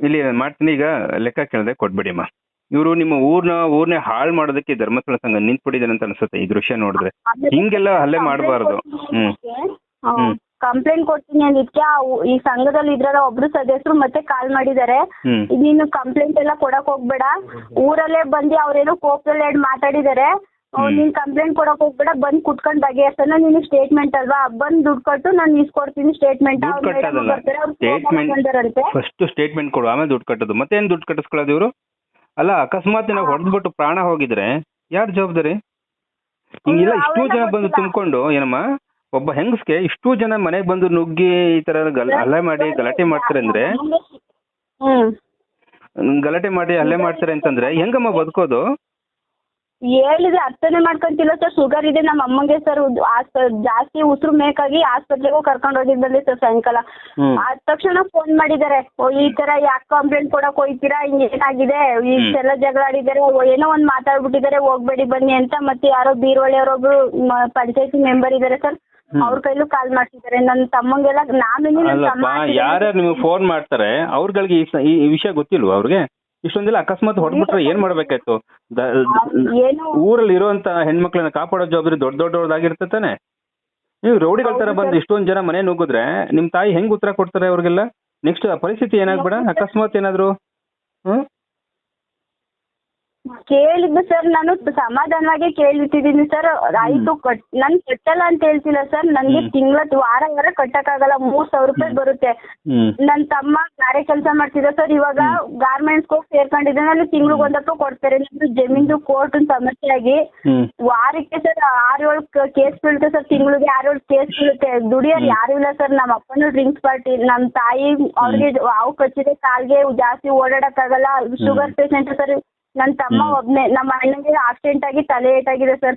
ಇಲ್ಲಿ ನಾನ್ ಮಾಡ್ತೀನಿ. ಈಗ ಲೆಕ್ಕ ಕೇಳಿದ್ರೆ ಕೊಟ್ಬಿಡಿಮ್ಮ ಇವರು ನಿಮ್ಮ ಊರ್ನ ಊರ್ನೇ ಹಾಳು ಮಾಡೋದಕ್ಕೆ ಧರ್ಮಸ್ಥಳ ಸಂಘ ನಿಂತ್ಬಿಟ್ಟಿದ್ದಾರೆ ಅಂತ ಅನ್ಸುತ್ತೆ ಈ ದೃಶ್ಯ ನೋಡಿದ್ರೆ. ಹಿಂಗೆಲ್ಲ ಹಲ್ಲೆ ಮಾಡಬಾರ್ದು. ಹ್ಮ್. ಹ್ಮ್. ಕಂಪ್ಲೇಂಟ್ ಕೊಡ್ತೀನಿ ಅಂದಿದ್ಕೆ ಆ ಊ- ಈ ಸಂಘದಲ್ಲಿ ಇದ್ರಲ್ಲ ಒಬ್ರು ಸದಸ್ಯರು ಮತ್ತೆ ಕಾಲ್ ಮಾಡಿದ್ದಾರೆ. ಹ್ಮ್. ನೀನು ಕಂಪ್ಲೇಂಟ್ ಎಲ್ಲ ಕೊಡಕ್ ಹೋಗ್ಬೇಡ. ಊರಲ್ಲೇ ಬಂದು ಅವ್ರೇನೋ ಕೋಪದಲ್ಲಿ ಎರಡು ಮಾತಾಡಿದ್ದಾರೆ. ನೀನ್ ಕಂಪ್ಲೇಂಟ್ ಕೊಡಕ್ ಹೋಗ್ಬೇಡ ಬಂದ್ ಕುತ್ಕೊಂಡ್ ಬಗೆಹರ್ಸನ ನೀನು ಸ್ಟೇಟ್ಮೆಂಟ್ ಅಲ್ವಾ? ಬಂದ್ ದುಡ್ಡು ಕೊಟ್ಟು ನಾನು ಇಸ್ಕೊಡ್ತೀನಿ ಸ್ಟೇಟ್ಮೆಂಟ್ ದುಡ್ಡು ಕಟ್ಟೋದಲ್ಲ. ಸ್ಟೇಟ್ಮೆಂಟ್ ಫಸ್ಟ್ ಸ್ಟೇಟ್ಮೆಂಟ್ ಕೊಡು ಆಮೇಲೆ ದುಡ್ಡು ಕಟ್ಟೋದು. ಮತ್ತೇನ್ ದುಡ್ಡು ಕಟ್ಟಿಸ್ಕೊಳ್ಳೋದು ಇವರು? ಅಲ್ಲ ಅಕಸ್ಮಾತ್ ನಾವು ಹೊಡೆದ್ಬಿಟ್ಟು ಪ್ರಾಣ ಹೋಗಿದ್ರೆ ಯಾರು ಜವಾಬ್ದಾರಿ? ಹಿಂಗಿಲ್ಲ ಇಷ್ಟೂ ಜನ ಬಂದು ಗೊತ್ತಿಲ್ಲ. ತುಂಬಿಕೊಂಡು ಏನಮ್ಮ? ಒಬ್ಬ ಹೆಂಗಸ್ಗೆ ಇಷ್ಟು ಜನ ಮನೆಗೆ ಬಂದು ನುಗ್ಗಿ ಈ ತರ ಗಲ- ಹಲ್ಲೆ ಮಾಡಿ ಗಲಾಟೆ ಮಾಡ್ತಾರೆ ಅಂದ್ರೆ ಹ್ಮ್. ಗಲಾಟೆ ಮಾಡಿ ಹಲ್ಲೆ ಮಾಡ್ತಾರೆ ಅಂತಂದ್ರೆ ಹೆಂಗಮ್ಮ ಬದುಕೋದು? ಹೇಳಿದ್ರೆ ಅರ್ಥನೇ ಮಾಡ್ಕೊಂತಿಲ್ಲ ಸರ್. ಶುಗರ್ ಇದೆ ನಮ್ಮ ಅಮ್ಮಂಗೆ ಸರ್ ಜಾಸ್ತಿ ಉಸಿರು ಮೇಕಾಗಿ ಆಸ್ಪತ್ರೆಗೂ ಕರ್ಕೊಂಡು ಹೋಗಿದ್ದಲ್ಲಿ ಸರ್ ಸಾಯಂಕಾಲ. ಹ್ಮ್. ಆದ ತಕ್ಷಣ ಫೋನ್ ಮಾಡಿದ್ದಾರೆ. ಓ ಈ ತರ ಯಾಕೆ ಕಂಪ್ಲೇಂಟ್ ಕೊಡಕ್ ಹೋಯ್ತೀರಾ? ಹಿಂಗ್ ಏನಾಗಿದೆ ಇಷ್ಟೆಲ್ಲ ಜಗಳ ಆಡಿದ್ದಾರೆ. ಓ, ಏನೋ ಒಂದ್ ಮಾತಾಡ್ಬಿಟ್ಟಿದ್ದಾರೆ. ಹೋಗ್ಬೇಡಿ ಬನ್ನಿ ಅಂತ ಮತ್ತೆ ಯಾರೋ ಬೀರ್ವಳಿಯವರೊಬ್ರು ಪಂಚಾಯತಿ ಮೆಂಬರ್ ಇದಾರೆ ಸರ್. ಅವ್ರ ಕೈಲೂ ಕಾಲ್ ಮಾಡ್ತಿದ್ದಾರೆ. ನನ್ನ ತಮ್ಮಂಗೆಲ್ಲ ನಾನು ಅಲ್ಲಪ್ಪ ತಮ್ಮ ಯಾರ್ಯಾರು ನಿಮಗೆ ಫೋನ್ ಮಾಡ್ತಾರೆ ಅವ್ರಗಳಿಗೆ ಈ ಸ- ಈ ಈ ವಿಷಯ ಗೊತ್ತಿಲ್ವಾ ಅವ್ರಿಗೆ? ಇಷ್ಟೊಂದಿಲ್ಲ ಅಕಸ್ಮಾತ್ ಹೊಡ್ಬಿಟ್ರೆ ಏನ್ ಮಾಡ್ಬೇಕಾಯ್ತು? ದ- ಏನು? ಊರಲ್ಲಿ ಇರುವಂತ ಹೆಣ್ಮಕ್ಳನ್ನ ಕಾಪಾಡೋ ಜವಾಬ್ದಾರಿ ದೊಡ್ಡ ದೊಡ್ಡದಾಗಿರುತ್ತೆ ತಾನೆ? ನೀವು ರೌಡಿಗಳ ತರ ಹೌದು ಬಂದು ಸರ್. ಇಷ್ಟೊಂದ್ ಜನ ಮನೆ ನುಗ್ಗಿದ್ರೆ ನಿಮ್ ತಾಯಿ ಹೆಂಗ್ ಉತ್ತರ ಕೊಡ್ತಾರೆ ಅವ್ರಿಗೆಲ್ಲ? ನೆಕ್ಸ್ಟ್ ಪರಿಸ್ಥಿತಿ ಏನಾಗ್ಬೇಡ ಅಕಸ್ಮಾತ್ ಏನಾದ್ರು? ಹ್ಮ್? ಕೇಳಿದ್ದು ಸರ್ ನಾನು ಸಮಾಧಾನವಾಗಿ ಕೇಳಿಟ್ಟಿದ್ದೀನಿ ಸರ್ ಆಯ್ತು ಕಟ್ ನನ್ ಕಟ್ಟಲ್ಲ ಅಂತ ಹೇಳ್ತಿಲ್ಲ ಸರ್ ನನ್ಗೆ. ತಿಂಗಳ ವಾರ ವಾರ ಕಟ್ಟಕ್ಕಾಗಲ್ಲ ಮೂರ್ ಸಾವಿರ ರೂಪಾಯಿ ಬರುತ್ತೆ. ನನ್ ತಮ್ಮ ಗಾರೆ ಕೆಲಸ ಮಾಡ್ತಿದ್ದ ಸರ್ ಇವಾಗ ಗಾರ್ಮೆಂಟ್ಸ್ ಹೋಗಿ ಸೇರ್ಕೊಂಡಿದ್ದಾನೆ ಅಲ್ಲಿ ತಿಂಗ್ಳಿಗೆ ಒಂದಪ್ಪ ಕೊಡ್ತಾರೆ. ನಂದು ಜಮೀನ್ದು ಕೋರ್ಟ್ ಸಮಸ್ಯೆ ಆಗಿ ವಾರಕ್ಕೆ ಸರ್ ಆರು ಏಳು ಕೇಸ್ ಬೀಳುತ್ತೆ ಸರ್ ತಿಂಗಳಿಗೆ ಆರು ಏಳು ಕೇಸ್ ಬೀಳುತ್ತೆ. ದುಡಿಯೋರು ಯಾರು ಇಲ್ಲ ಸರ್ ನಮ್ಮ ಅಪ್ಪನೂ ಡ್ರಿಂಕ್ಸ್ ಪಾರ್ಟಿ ನಮ್ಮ ತಾಯಿ ಅವ್ರಿಗೆ ಹಾವು ಕಚ್ಚಿದೆ ಕಾಲ್ಗೆ ಜಾಸ್ತಿ ಓಡಾಡಕ್ಕಾಗಲ್ಲ. ಶುಗರ್ ಪೇಷಂಟ್ ಸರ್ ನನ್ನ ತಮ್ಮ ಒಬ್ನೆ ನಮ್ಮ ಅಣ್ಣನಿಗೆ ಆಕ್ಸಿಡೆಂಟ್ ಆಗಿ ತಲೆ ಏಟಾಗಿದೆ ಸರ್.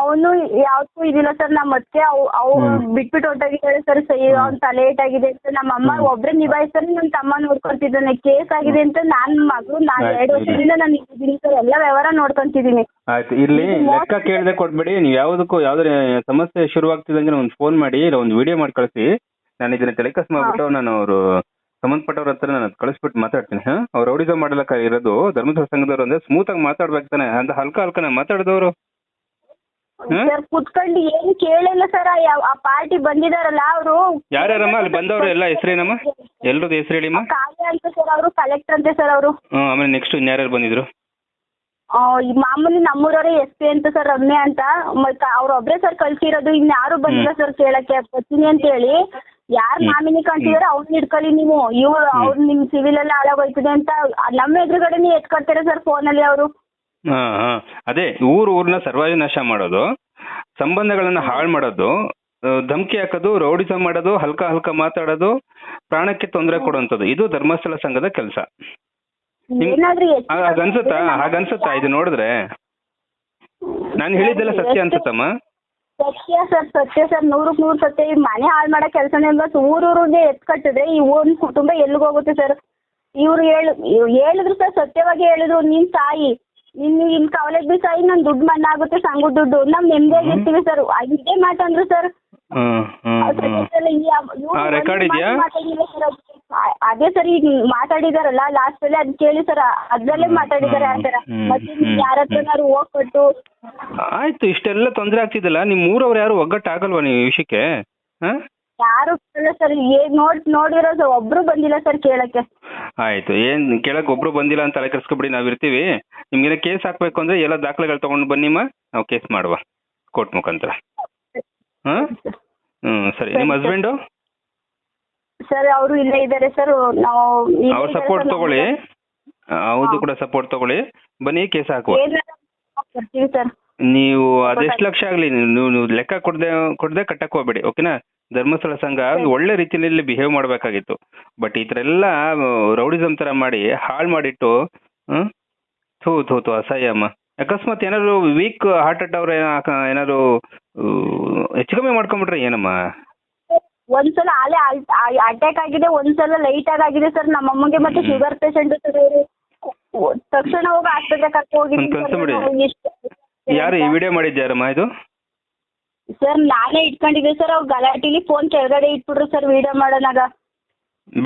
ಅವನು ಯಾವತ್ತೂ ಇದಿಲ್ಲ ಸರ್ ನಮ್ಮ ಅತ್ತೆ ಅವ್. ಬಿಟ್ಬಿಟ್ಟು ಹೊರಟಾಗಿದ್ದಾಳೆ ಸರ್ ಅವ್ನ ತಲೆ ಏಟಾಗಿದೆ ಅಂತ ನಮ್ಮ ಅಮ್ಮ. ಒಬ್ರೇ ನಿಭಾಯಿಸ್ತಾರೆ ನನ್ನ ತಮ್ಮ ನೋಡ್ಕೊಂತಿದ್ದಾನೆ. ಕೇಸ್ ಆಗಿದೆ ಅಂತ ನಾನ್ ಮಗಳು ನಾನ್ ಎರಡು. ವರ್ಷದಿಂದ ನಾನು ಇದ್ದೀನಿ ಸರ್ ಎಲ್ಲ ವ್ಯವಹಾರ ನೋಡ್ಕೊಂತಿದ್ದೀನಿ. ಆಯ್ತು ಇಲ್ಲಿ ಲೆಕ್ಕ ಕೇಳದೆ ಕೊಡ್ಬೇಡಿ ನೀವು ಯಾವ್ದಕ್ಕೂ ಯಾವ್ದೇ ಸಮಸ್ಯೆ ಶುರುವಾಗ್ತಿದಂಗೆ ಒಂದು ಫೋನ್ ಮಾಡಿ ಇಲ್ಲ ಒಂದು ವಿಡಿಯೋ ಮಾಡಿ ಕಳಿಸಿ. ನಾನು ಇದನ್ನ ಟೆಲಿಕಾಸ್ಟ್ ಮಾಡ್ಬಿಟ್ಟು ನಾನು ಅವರು ಸಂಬಂಧಪಟ್ಟವ್ರ ಹತ್ರ ನಾನು ಕಳಿಸ್ಬಿಟ್ಟು ಮಾತಾಡ್ತೀನಿ ಹಾ? ಅವ್ರು ರೌಡಿಸೋ ಮಾಡಲಕ್ಕ ಇರೋದು ಧರ್ಮಸ್ಥಳ ಸಂಘದವ್ರು ಅಂದ್ರೆ ಸ್ಮೂತ್ ಆಗಿ ಮಾತಾಡ್ಬೇಕು ತಾನೆ ಅಂತ ಹಲ್ಕ ಹಲ್ಕನ ಮಾತಾಡಿದವರು? ಸರ್ ಕುತ್ಕೊಂಡು ಏನು ಕೇಳಿಲ್ಲ ಸರ್ ಆ ಪಾರ್ಟಿ ಬಂದಿದಾರಲ್ಲ ಅವರು. ಯಾರ್ಯಾರಮ್ಮ ಅಲ್ಲಿ ಬಂದವರು ಎಲ್ಲ ಹೆಸರೇನಮ್ಮ? ಎಲ್ರದ್ದು ಹೆಸರು ಹೇಳಿಮ್ಮ ಕಾವ್ಯ ಅಂತ ಸರ್ ಅವರು ಕಲೆಕ್ಟರ್ ಅಂತ ಸರ್ ಅವರು. ಹ್ಮ್ ಆಮೇಲೆ ನೆಕ್ಸ್ಟ್ ಇನ್ಯಾರ್ಯಾರು ಬಂದಿದ್ರು? ಮಾಮೂಲಿ ನಮ್ಮೂರವರೇ ಎಸ್ ಪಿ ಅಂತ ಸರ್ ರಮ್ಯ ಅಂತ ಮತ್ತೆ ಅವ್ರೊಬ್ರೇ ಸರ್ ಕಳ್ಸಿರೋದು ಇನ್ಯಾರು ಬಂದಿಲ್ಲ ಸರ್ ಕೇಳಕ್ಕೆ ಬರ್ತೀನಿ ಅಂತ ಹೇಳಿ ಯಾರ್ ಮಾಮಿನಿ ನಾಮಿನಿ ಕಾಣ್ತಿದಾರೆ ಅವ್ರನ್ನ ಇಟ್ಕೊಳ್ಳಿ ನೀವು. ಇವ್ರು ಅವ್ರು ನಿಮ್ ಸಿವಿಲ್ ಎಲ್ಲ ಹಾಳಾಗೋಯ್ತದೆ ಅಂತ ನಮ್ಮ ಎದುರುಗಡೆನೇ ಎತ್ಕೊಳ್ತಾರೆ ಸರ್ ಫೋನಲ್ಲಿ ಅವರು? ಹಾ ಹಾ. ಅದೇ ಊರು ಊರ್ನ ಸರ್ವಾಯು ನಾಶ ಮಾಡೋದು ಸಂಬಂಧಗಳನ್ನ ಹಾಳು ಮಾಡೋದು ಆ, ಧಮ್ಕಿ ಹಾಕೋದು ರೌಡಿಸ ಮಾಡೋದು ಹಲ್ಕ ಹಲ್ಕ ಮಾತಾಡೋದು ಪ್ರಾಣಕ್ಕೆ ತೊಂದರೆ ಕೊಡುವಂಥದ್ದು. ಇದು ಧರ್ಮಸ್ಥಳ ಸಂಘದ ಕೆಲಸ. ನಿಮ್- ಏನಾದ್ರೂ ಹೆಚ್ಚು ಹಾಗನ್ಸುತ್ತಾ? ಹಾಗನ್ಸುತ್ತಾ? ಇದು ನೋಡಿದ್ರೆ? ನಾನು ಹೇಳಿದ್ದೆಲ್ಲ ಸತ್ಯ ಅನ್ಸುತ್ತಮ್ಮ? ಸತ್ಯ ಸರ್ ಸತ್ಯ ಸರ್ ನೂರಕ್ಕೆ ನೂರು ಸತ್ಯ. ಈ ಮನೆ ಹಾಳು ಮಾಡೋ ಕೆಲಸನೇ ಬಸ್ ಊರೂರಿಗೆ ಎತ್ ಕಟ್ಟಿದ್ರೆ ಈ ಒಂದು ಕುಟುಂಬ ಎಲ್ಲಿಗೆ ಹೋಗುತ್ತೆ ಸರ್? ಇವ್ರು ಹೇಳು ಹೇಳಿದ್ರು ಸರ್ ಸತ್ಯವಾಗಿ ಹೇಳಿದ್ರು. ನಿನ್ ತಾಯಿ ನಿನ್ ಇನ್ ಕವಲೆಗ್ ಬಿ ಸಾಯಿ ನನ್ ದುಡ್ಡು ಮಣ್ಣಾಗುತ್ತೆ ಸಂಘದ ದುಡ್ಡು. ನಮ್ ನೆಮ್ಮದಿಯಾಗಿ ಇರ್ತೀವಿ ಸರ್. ಇದೇ ಮಾತಂದ್ರು ಸರ್. ಇದ್ಯಾ? ಅದೇ ಸರ್ ಈಗ ಮಾತಾಡಿದಾರಲ್ಲ ಲಾಸ್ಟ್ ಅಲ್ಲಿ ಅದ್ ಕೇಳಿ ಸರ್ ಅದ್ರಲ್ಲೇ ಮಾತಾಡಿದಾರೆ ಆ ಥರ ಹ್ಮ್, ಮತ್ತೆ ಯಾರ ಹತ್ರನಾರು ಹೋಗ್ಕೊಟ್ಟು ಆಯ್ತು ಇಷ್ಟೆಲ್ಲ ತೊಂದರೆ ಆಗ್ತಿದ್ದಲ್ಲ. ನಿಮ್ ಊರವ್ರು ಯಾರು ಒಗ್ಗಟ್ಟಾಗಲ್ವಾ ನೀವು ಈ ವಿಷಯಕ್ಕೆ? ಹಾ? ಯಾರು ಸರ್ ಏನ್ ನೋಡ್ ನೋಡಿರೋದು ಒಬ್ರು ಬಂದಿಲ್ಲ ಸರ್ ಕೇಳಕ್ಕೆ. ಆಯ್ತು ಏನ್ ಕೇಳಕ್ ಒಬ್ರು ಬಂದಿಲ್ಲ ಅಂತ ತಲೆ ಕೆಡ್ಸ್ಕೊಬಿಡಿ ನಾವ್ ಇರ್ತೀವಿ. ನಿಮ್ಗೆ ಕೇಸ್ ಹಾಕ್ಬೇಕು ಅಂದ್ರೆ ಎಲ್ಲ ದಾಖಲೆಗಳು ತಗೊಂಡು ಬನ್ನಿಮ್ಮ ನಾವು ಕೇಸ್ ಮಾಡುವ ಕೋರ್ಟ್ ಮುಖಾಂತರ. ಹಾ? ಹ್ಮ್ ಸರಿ. ನಿಮ್ಮ. ಹಸ್ಬೆಂಡು ಸರ್ ಅವರು ಇಲ್ಲೇ ಇದ್ದಾರೆ ಸರ್. ನಾವು ಇಲ್ಲೇ ಅವ್ರ ಇದ್ದಾರೆ ಸಪೋರ್ಟ್ sir, ತಗೊಳ್ಳಿ. ಅವ್ರದ್ದು ಕೂಡ ಸಪೋರ್ಟ್ ತಗೊಳ್ಳಿ. ಬನ್ನಿ ಕೇಸ್ ಹಾಕುವ. ಬರ್ತೀವಿ ಸರ್. ನೀವು ಅದೆಷ್ಟು ಲಕ್ಷ ಆಗ್ಲಿ? ನೀವು ನೀವು ಲೆಕ್ಕ ಕೊಡದೆ ಕೊಡದೆ ಕಟ್ಟಕ್ ಹೋಗ್ಬೇಡಿ ಓಕೆನಾ? ಧರ್ಮಸ್ಥಳ ಸಂಘ ಒಂದು ಒಳ್ಳೆ ರೀತಿಯಲ್ಲಿ ಬಿಹೇವ್ ಮಾಡಬೇಕಾಗಿತ್ತು. ಬಟ್ ಈ ಥರ ಎಲ್ಲ ರೌಡಿಸಮ್ ತರ ಮಾಡಿ ಹಾಳು ಮಾಡಿಟ್ಟು ಹ್ಮ್? ಥೂ ಥೂ ಥೂ ಅಸಹ್ಯ ಅಮ್ಮ. ಅಕಸ್ಮಾತ್ ಏನಾದ್ರು ವೀಕ್ ಹಾರ್ಟ್ ಅಟ್ ಅವ್ರ ಏನಾದ್ರು ಹೆಚ್ಚು ಕಮ್ಮಿ ಮಾಡ್ಕೊಂಬಿಟ್ರೆ ಏನಮ್ಮ? ಒಂದ್ಸಲ ಆಲೆ ಅಟ್ಯಾಕ್ ಆಗಿದೆ ಒಂದ್ಸಲ ಲೈಟ್ ಆಗಿ ಆಗಿದೆ ಸರ್ ನಮ್ಮ ಅಮ್ಮಂಗೆ ಮತ್ತೆ. ಶುಗರ್ ಪೇಷಂಟ್ ಸರ್ ತಕ್ಷಣ ಹೋಗಿ ಆಸ್ಪತ್ರೆ ಕರ್ಕೊ. ಹೋಗಿದ್ದೀನಿ ಯಾರು ಈ ವಿಡಿಯೋ ಮಾಡಿದ್ಯಾರಮ್ಮ ಇದು? ಸರ್ ನಾನೇ ಇಟ್ಕೊಂಡಿದ್ದೆ ಸರ್ ಅವ್ರು ಗಲಾಟಿಲಿ ಫೋನ್ ಕೆಳಗಡೆ ಇಟ್ಬಿಟ್ರು ಸರ್ ವಿಡಿಯೋ ಮಾಡೋಣಾಗ.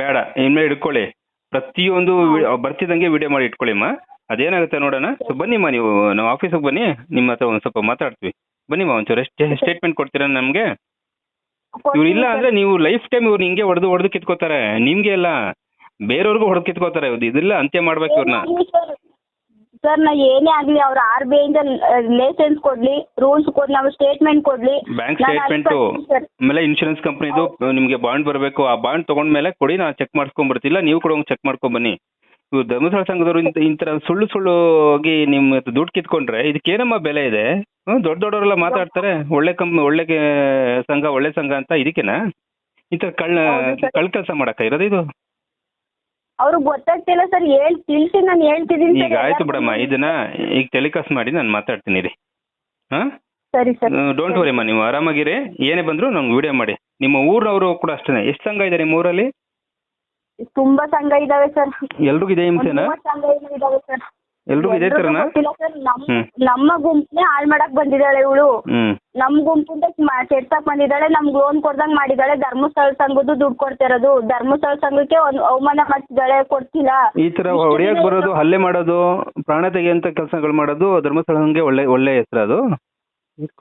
ಬೇಡ ಇನ್ಮೇಲೆ ಇಟ್ಕೊಳ್ಳಿ ಪ್ರತಿಯೊಂದು ಬರ್ತಿದಂಗೆ ಬರ್ತಿದ್ದಂಗೆ ವಿಡಿಯೋ ಮಾಡಿ ಇಟ್ಕೊಳ್ಳಿಮ್ಮ. ಅದೇನಾಗುತ್ತೆ ನೋಡೋಣ? ಸೊ ಬನ್ನಿಮ್ಮ ನೀವು ನಾವು ಆಫೀಸಿಗೆ ಬನ್ನಿ ನಿಮ್ಮ ಹತ್ರ ಒಂದು ಸ್ವಲ್ಪ ಮಾತಾಡ್ತೀವಿ. ಬನ್ನಿಮ್ಮ ಒಂಚೂರು ಸ್ಟೇಟ್ಮೆಂಟ್ ಕೊಡ್ತೀರಾ ನಮಗೆ? ಇವ್ರು ಇಲ್ಲ ಅಂದ್ರೆ ನೀವು ಲೈಫ್ ಟೈಮ್ ಇವ್ರು ಹಿಂಗೆ ಹೊಡೆದು ಹೊಡೆದು ಕಿತ್ಕೋತಾರೆ. ನಿಮ್ಗೆ ಎಲ್ಲ ಬೇರೆಯವ್ರಿಗೂ ಹೊಡೆದು ಕಿತ್ಕೋತಾರೆ. ಇವ್ರು ಇದೆಲ್ಲ ಅಂತ್ಯ ಮಾಡ್ಬೇಕು ಇವ್ರನ್ನ ಸರ್ ನಾ ಏನೇ ಆಗ್ಲಿ ಅವ್ರು ಆರ್ ಬಿ ಐಂದ ಲೈಸೆನ್ಸ್ ಕೊಡ್ಲಿ ರೂಲ್ಸ್ ಕೊಡ್ಲಿ ನಾವು ಸ್ಟೇಟ್ಮೆಂಟ್ ಕೊಡ್ಲಿ. ಬ್ಯಾಂಕ್ ಸ್ಟೇಟ್ಮೆಂಟ್ ಆಮೇಲೆ ಇನ್ಶೂರೆನ್ಸ್ ಕಂಪನಿದು ನಿಮಗೆ ಬಾಂಡ್ ಬರಬೇಕು. ಆ ಬಾಂಡ್ ತಗೊಂಡ್ಮೇಲೆ ಕೊಡಿ ನಾನು ಚೆಕ್ ಮಾಡ್ಸ್ಕೊಂಡ್ ಬರ್ತಿಲ್ಲ ನೀವು ಕೂಡ ಚೆಕ್ ಮಾಡ್ಕೊಂಡ್ ಬನ್ನಿ. ಧರ್ಮಸ್ಥಳ ಸಂಘದವರು ಇಂತ ಇಂತರ ಸುಳ್ಳು ಸುಳ್ಳು ಹೋಗಿ ನಿಮ್ಮ ಹತ್ರ ದುಡ್ಡು ಕಿತ್ಕೊಂಡ್ರೆ ಇದಕ್ಕೇನಮ್ಮ ಬೆಲೆ ಇದೆ? ಹ್ಮ್, ದೊಡ್ಡ ದೊಡ್ಡವರೆಲ್ಲ ಮಾತಾಡ್ತಾರೆ ಒಳ್ಳೆ ಕಂಪ್ ಒಳ್ಳೆ ಕೆ- ಸಂಘ ಒಳ್ಳೆ ಸಂಘ ಅಂತ ಇದಕ್ಕೇನಾ? ಥರ ಕಳ್ಳ ಹೌದು ಸರ್. ಕಳ್ ಕೆಲಸ ಮಾಡಕ್ಕ ಇರೋದು ಇದು? ಅವ್ರಿಗೆ ಗೊತ್ತಾಗ್ತಿಲ್ಲ ಸರ್ ಹೇಳ್ ತಿಳಿಸಿ ನಾನು ಹೇಳ್ತಿದ್ದೀನಿ ಈಗ ಆಯ್ತು ಬಿಡಮ್ಮ ಇದನ್ನ ಈಗ ಟೆಲಿಕಾಸ್ಟ್ ಮಾಡಿ ನಾನು ಮಾತಾಡ್ತೀನಿ ರೀ ಹಾ? ಸರಿ ಸರ್. ಡೋಂಟ್ ವರಿಮ್ಮ ನೀವು ಆರಾಮಾಗಿರಿ ಏನೇ ಬಂದ್ರು ನಂಗೆ ವಿಡಿಯೋ ಮಾಡಿ. ನಿಮ್ಮ ಊರವರು ಕೂಡ ಅಷ್ಟೇ ಎಷ್ಟು ಸಂಘ ಇದೆ ನಿಮ್ಮ ಊರಲ್ಲಿ? ತುಂಬಾ ಸಂಘ ಇದಾವೆ ಸರ್ ಎಲ್ರಿಗೂ ಇದೆ ಹಿಂಸೆನಾ? ಸಂಘ ಇದಾವೆ ಸರ್ ಎಲ್ರಿಗೂ ಇದೇ ಥರನಾ? ಗೊತ್ತಿಲ್ಲ ಸರ್ ನಮ್ಮ. ನಮ್ಮ ಗುಂಪನ್ನೇ ಹಾಳ್ ಮಾಡಕ್ ಬಂದಿದ್ದಾಳೆ ಇವಳು. ಹ್ಮ್. ನಮ್ ಗುಂಪಿಂದ ಕೆಡ್ಸಕ್ ಬಂದಿದ್ದಾಳೆ ನಮ್ಗ್ ಲೋನ್ ಕೊಡ್ದಂಗ್ ಮಾಡಿದಾಳೆ ಧರ್ಮಸ್ಥಳ ಸಂಘದ್ದು ದುಡ್ಡು ಕೊಡ್ತಿರೋದು ಧರ್ಮಸ್ಥಳ ಸಂಘಕ್ಕೆ ಒಂದ್ ಅವಮಾನ ಮಾಡ್ತಿದ್ದಾಳೆ ಕೊಡ್ತಿಲ್ಲ. ಈ ತರ ಹೊಡಿಯಕ್ ಬರೋದು ಹಲ್ಲೆ ಮಾಡೋದು ಪ್ರಾಣ ತೆಗೆಯಂತ ಕೆಲಸಗಳು ಮಾಡೋದು ಧರ್ಮಸ್ಥಳಂಗೆ ಒಳ್ಳೆ ಒಳ್ಳೆ ಹೆಸರು ಅದು.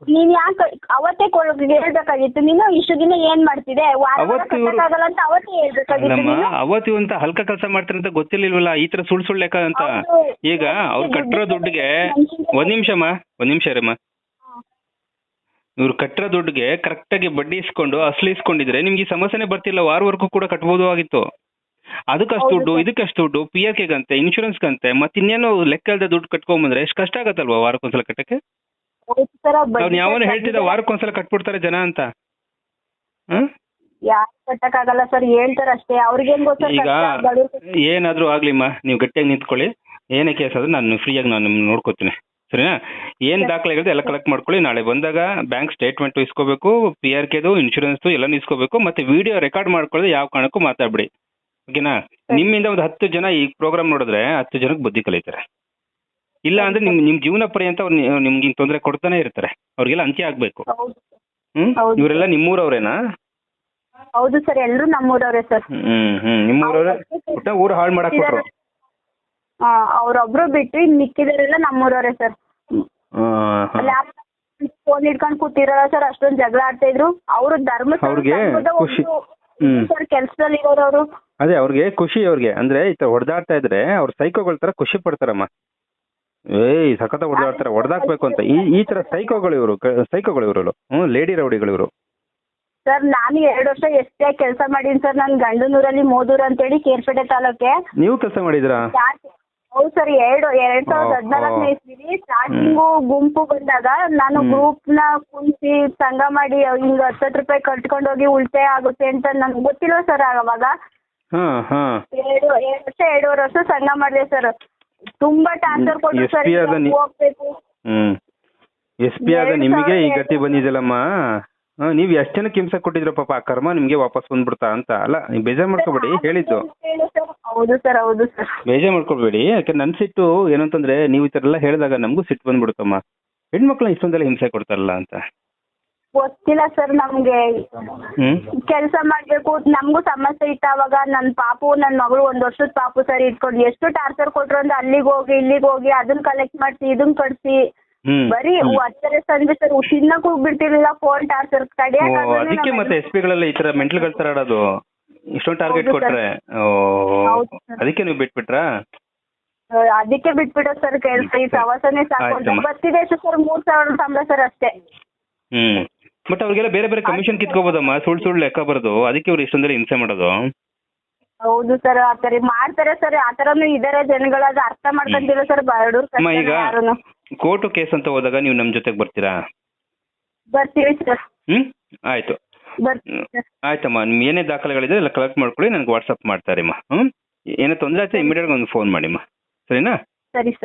ನೀನ್ ಯಾಕೆ ಅವತ್ತೇ ಹೇಳ್ಬೇಕಾಗಿತ್ತು. ನೀನು ಇಷ್ಟು ದಿನ ಏನ್ ಮಾಡ್ತಿದೆ ವಾರ ವಾರ ಅವತ್ತು ಇವ್ರು- ಕಟ್ಟಕ್ಕಾಗಲ್ಲ ಅಂತ ಅವತ್ತೇ ಹೇಳ್ಬೇಕಾಗಿತ್ತು ಅಲ್ಲಮ್ಮ ನೀನು? ಅವತ್ತು ಅಂತ ಹಲ್ಕ ಕೆಲಸ ಮಾಡ್ತಾರಂತ ಗೊತ್ತಿರ್ಲಿಲ್ವಲ್ಲ? ಈ ತರ ಸುಳ್ ಸುಳ್ಳು ಲೆಕ್ಕ ಅಂತ. ಹೌದು. ಈಗ ಅವ್ರು ಕಟ್ಟಿರೋ ದುಡ್ಡಿಗೆ ಒಂದ್ ನಿಮಿಷಮ್ಮ ಒಂದ್ ನಿಮಿಷ ಅಮ್ಮ ಇವ್ರು ಕಟ್ಟಿರೋ ದುಡ್ಡಿಗೆ ಕರೆಕ್ಟಾಗಿ ಬಡ್ಡಿ ಇಸ್ಕೊಂಡು ಅಸಲಿ ಇಸ್ಕೊಂಡಿದ್ರೆ ನಿಮ್ಗೆ ಈ ಸಮಸ್ಯೆನೆ ಬರ್ತಿಲ್ಲ. ವಾರವರೆಗೂ ಕೂಡ ಕಟ್ಬೋದು ಆಗಿತ್ತು. ಅದಕ್ಕಷ್ಟು ಅಷ್ಟು ದುಡ್ಡು. ಇದಕ್ಕಷ್ಟು ದುಡ್ಡು ಪಿ ಆರ್ ಕೆಗಂತೆ ಇನ್ಶೂರೆನ್ಸ್ಗಂತೆ ಮತ್ತೆ ಇನ್ನೇನೋ ಲೆಕ್ಕ ಇಲ್ಲದೆ ದುಡ್ಡು ಕಟ್ಕೊಂಬಂದ್ರೆ ಎಷ್ಟು ಕಷ್ಟ ಆಗತ್ತಲ್ವಾ ವಾರಕ್ಕೊಂದ್ಸಲ ಕಟ್ಟಕ್ಕೆ? ಅವ್ನು ಯಾವನು ವಾರಕ್ಕೆ ಹೇಳ್ತಿದ್ದ ವಾರಕ್ಕೊಂದ್ಸಲ ಕಟ್ಬಿಡ್ತಾರೆ ಜನ ಅಂತ. ಹ್ಮ್ ಯಾರ್ ಕಟ್ಟಕ್ಕಾಗಲ್ಲ ಸರ್ ಹೇಳ್ತಾರ ಅಷ್ಟೇ. ಅವ್ರಿಗೇನ್ ಗೊತ್ತ ಈಗ ಏನಾದ್ರೂ ಆಗ್ಲಿಮ್ಮ ನೀವು ಗಟ್ಟಿಯಾಗಿ ನಿಂತ್ಕೊಳ್ಳಿ. ಏನೇ ಕೇಸ್ ಆದ್ರೂ ನಾನು ಫ್ರೀಯಾಗಿ ನಾನು ನಿಮ್ನ ನೋಡ್ಕೋತೀನಿ. ಸರಿನಾ? ಏನ್ ದಾಖಲೆಗಳಿದೆ ಎಲ್ಲ ಕಲೆಕ್ಟ್ ಮಾಡ್ಕೊಳ್ಳಿ. ನಾಳೆ ಬಂದಾಗ ಬ್ಯಾಂಕ್ ಸ್ಟೇಟ್ಮೆಂಟ್ ಇಸ್ಕೋಬೇಕು ಪಿ ಆರ್ ಕೆದು ಇನ್ಶೂರೆನ್ಸ್ ಎಲ್ಲಾನು ಇಸ್ಕೋಬೇಕು ಮತ್ತೆ ವಿಡಿಯೋ ರೆಕಾರ್ಡ್ ಮಾಡ್ಕೊಳ್ಳೋದು ಯಾವ ಕಾರಣಕ್ಕೂ ಮಾತಾಡ್ಬಿಡಿ. ಓಕೆನಾ ನಿಮ್ಮಿಂದ ಒಂದು ಹತ್ತು ಜನ ಈ ಪ್ರೋಗ್ರಾಮ್ ನೋಡಿದ್ರೆ ಹತ್ತು ಜನಕ್ಕೆ ಬುದ್ಧಿ ಕಲಿತಾರೆ. ಇಲ್ಲ ಅಂದ್ರೆ ನಿಮ್ ನಿಮ್ ಜೀವನ ಪರ್ಯಂತ ಅವ್ರು ನಿಮ್ಗೆ ಹಿಂಗ್ ತೊಂದರೆ ಕೊಡ್ತಾನೆ ಇರ್ತಾರೆ. ಅವ್ರಿಗೆಲ್ಲ ಅಂತ್ಯ ಆಗ್ಬೇಕು. ಹೌದು ಹ್ಮ್? ಹೌದು. ಇವರೆಲ್ಲ ನಿಮ್ಮೂರವ್ರೇನಾ? ಹೌದು ಸರ್ ಎಲ್ಲರೂ ನಮ್ಮೂರವ್ರೆ ಸರ್. ಹ್ಮ್ ಹ್ಮ್ ನಿಮ್ಮೂರವ್ರೆ ಒಟ್ಟ ಊರು ಹಾಳು ಮಾಡಕ್ ಕೊಟ್ರು. ಅವ್ರೊಬ್ರು ಬಿಟ್ಟು ಇನ್ ಮಿಕ್ಕಿದವರೆಲ್ಲ ನಮ್ಮೂರವ್ರೆ ಸರ್. ಫೋನ್ ಹಿಡ್ಕೊಂಡ್ ಕೂತಿರಲ್ಲ ಸರ್ ಅಷ್ಟೊಂದ್ ಜಗಳ ಆಡ್ತಾ ಇದ್ರು. ಅವರು ಧರ್ಮಸ್ಥಳ ಅವ್ರಿಗೆ ಖುಷಿ. ಹ್ಮ್. ಸರ್ ಕೆಲ್ಸದಲ್ಲಿ ಇರೋರವ್ರು ಅದೇ ಅವ್ರಿಗೆ ಖುಷಿ ಅವ್ರಿಗೆ. ಅಂದ್ರೆ ಈ ತರ ಹೊಡೆದಾಡ್ತಾ ಇದ್ರೆ ಅವ್ರ ಸೈಕೋಗಳ ತರ ಖುಷಿ ಪಡ್ತಾರಮ್ಮ. ಏಯ್ ಸಖತ್ ಹೊಡೆದಾಡ್ತಾರೆ ಹೊಡೆದಾಕ್ಬೇಕು ಅಂತ. ಈ ಈ ತರ ಸೈಕೋಗಳು ಇವರು ಸೈಕೋಗಳು ಇವರು ಹ್ಮ್ ಲೇಡಿ ರೌಡಿಗಳು ಇವರು. ಸರ್ ನಾನು ಎರಡು ವರ್ಷ ಎಷ್ಟೇ ಕೆಲಸ ಮಾಡೀನಿ ಸರ್. ನಾನು ಗಂಡನೂರಲ್ಲಿ ಮೋದೂರ್ ಅಂತೇಳಿ ಕೇರ್ಪೇಟೆ ತಾಲೂಕೆ. ನೀವು ಕೆಲಸ ಮಾಡಿದ್ರಾ? ಹೌದು ಸರ್ ಎರಡು ಎರಡ್ ಸಾವಿರದ ಹದಿನಾಲ್ಕನೇ. ಇಸ್ವಿಲಿ ಸ್ಟಾರ್ಟಿಂಗು ಗುಂಪು ಬಂದಾಗ ನಾನು ಗ್ರೂಪ್ನ ಕುಂಸಿ ಸಂಘ ಮಾಡಿ ಹಿಂಗ್ ಹತ್ತತ್ತು ರೂಪಾಯಿ ಕಟ್ಕೊಂಡು ಹೋಗಿ ಉಳಿತಾಯ ಆಗುತ್ತೆ ಅಂತ ನನ್ಗೆ ಗೊತ್ತಿಲ್ಲ ಸರ್ ಅವಾಗ ಎರಡು ಎರಡು ವರ್ಷ ಎರಡೂವರೆ ವರ್ಷ ಸಂಘ ಮಾಡಿದೆ ಸರ್. ತುಂಬಾ ಟಾರ್ಚರ್ ಕೊಟ್ಟು ಎಸ್ ಸರ್ ಪಿ ಆದ ನಿ- ಹೋಗ್ಬೇಕು. ಹ್ಮ್. ಎಸ್ ಪಿ ಆದ ಎರಡು ನಿಮಗೆ ಈ ಗತಿ ಬಂದಿದೆಯಲ್ಲಮ್ಮ? ಹಾ, ನೀವ್ ಎಷ್ಟ್ ಜನಕ್ಕೆ ಹಿಂಸೆ ಕೊಟ್ಟಿದ್ರ ಪಾಪ ಆ ಕರ್ಮ ನಿಮ್ಗೆ ವಾಪಸ್ ಬಂದ್ಬಿಡ್ತಾ ಅಂತ. ಅಲ್ಲ ನೀವು ಬೇಜಾರ್ ಮಾಡ್ಕೋಬೇಡಿ ಹೇಳಿದ್ದು. ಹೇಳು ಸರ್. ಹೌದು ಸರ್ ಹೌದು ಸರ್. ಬೇಜಾರ್ ಮಾಡ್ಕೊಳ್ಬೇಡಿ ಯಾಕೆ ನನ್ ಸಿಟ್ಟು ಏನಂತಂದ್ರೆ ನೀವು ಈ ತರ ಎಲ್ಲ ಹೇಳಿದಾಗ ನಮಗೂ ಸಿಟ್ಟು ಬಂದ್ಬಿಡುತ್ತಮ್ಮ. ಹೆಣ್ಮಕ್ಳನ್ನ ಇಷ್ಟೊಂದೆಲ್ಲ ಹಿಂಸೆ ಕೊಡ್ತಾರಲ್ಲ ಅಂತ. ಗೊತ್ತಿಲ್ಲ ಸರ್ ನಮ್ಗೆ. ಹ್ಮ್? ಕೆಲಸ ಮಾಡ್ಬೇಕು. ನಮಗೂ ಸಮಸ್ಯೆ ಇತ್ತು ಅವಾಗ. ನನ್ನ ಪಾಪು ನನ್ನ ಮಗಳು ಒಂದ್ ವರ್ಷದ ಪಾಪು ಸರಿ ಇಟ್ಕೊಂಡು. ಎಷ್ಟು ಟಾರ್ಚರ್ ಕೊಟ್ರು ಅಂದ್ರೆ ಅಲ್ಲಿಗೆ ಹೋಗಿ ಇಲ್ಲಿಗೆ ಹೋಗಿ ಅದನ್ನ ಕಲೆಕ್ಟ್ ಮಾಡ್ಸಿ ಇದನ್ನ ಕಟ್ಸಿ. ಹ್ಮ್ ಬರೀ ಹ್ಮ್. ಹತ್ತರೆ ಸಂಜೆ ಸರ್. ತಿನ್ನಕ್ಕೂ ಬಿಡ್ತಿರ್ಲಿಲ್ಲ ಫೋನ್ ಟಾರ್ಚರ್ ಓ, ಅದಕ್ಕೆ ಮತ್ತೆ ಎಸ್ ಪಿಗಳೆಲ್ಲ ಈ ತರ ಮೆಂಟಲ್ಗಳ ತರ ಆಡೋದು. ಇಷ್ಟೊಂದು ಟಾರ್ಗೆಟ್ ಹೌದು ಸರ್. ಕೊಟ್ರೆ. ಓ ಹೌದು ಸರ್. ಅದಕ್ಕೆ ನೀವು ಬಿಟ್ಬಿಟ್ರಾ? ಅದಕ್ಕೆ ಬಿಟ್ಬಿಡೋ ಸರ್ ಕೆಲಸ. ಈ ಸವಾಸನೆ ಸಾಕು ಅಂತ. ಬರ್ತಿದೆ ಸರ್ ಮೂರ್ ಸಾವಿರ ಸಂಬಳ ಸರ್ ಅಷ್ಟೇ. ಹ್ಮ್. ಬಟ್ ಅವ್ರಿಗೆಲ್ಲ ಬೇರೆ ಬೇರೆ ಕಮಿಷನ್ ಕಿತ್ಕೋಬೋದಮ್ಮ. ಸುಳ್ಳು ಸುಳ್ಳು ಲೆಕ್ಕ ಬರೋದು. ಅದಕ್ಕೆ ಅವ್ರು ಇಷ್ಟೊಂದೆಲ್ಲ ಹಿಂಸೆ ಮಾಡೋದು. ಹೌದು ಸರ್ ಆತರ ಮಾಡ್ತಾರೆ ಸರ್ ಆತರನು ಇದಾರೆ. ಜನಗಳು ಅದು ಅರ್ಥ ಮಾಡ್ಕೊಂತಿಲ್ಲ ಸರ್ ಬಡವ್ರು ಅಮ್ಮ ಈಗ ಕೋರ್ಟ್ ಕೇಸ್ ಅಂತ ಹೋದಾಗ ನೀವು ನಮ್ ಜೊತೆಗೆ ಬರ್ತೀರಾ? ಬರ್ತೀವಿ ಸರ್ ಹ್ಮ್? ಆಯ್ತು. ಬರ್ತೀವಿ ಸರ್ ಆಯ್ತಮ್ಮ ನಿಮ್ ಏನೇ ದಾಖಲೆಗಳಿದೆ ಎಲ್ಲ ಕಲೆಕ್ಟ್ ಮಾಡ್ಕೊಳ್ಳಿ. ನನಗೆ ವಾಟ್ಸಪ್ ಮಾಡ್ತಾರಿಮ್ಮ. ಹ್ಮ್? ಏನೇ ತೊಂದ್ರೆ ಆಯ್ತಾ ಇಮಿಡಿಯೇಟ್ ಒಂದು ಫೋನ್ ಮಾಡಿಮ್ಮ. ಸರಿನಾ? ಸರಿ ಸರ್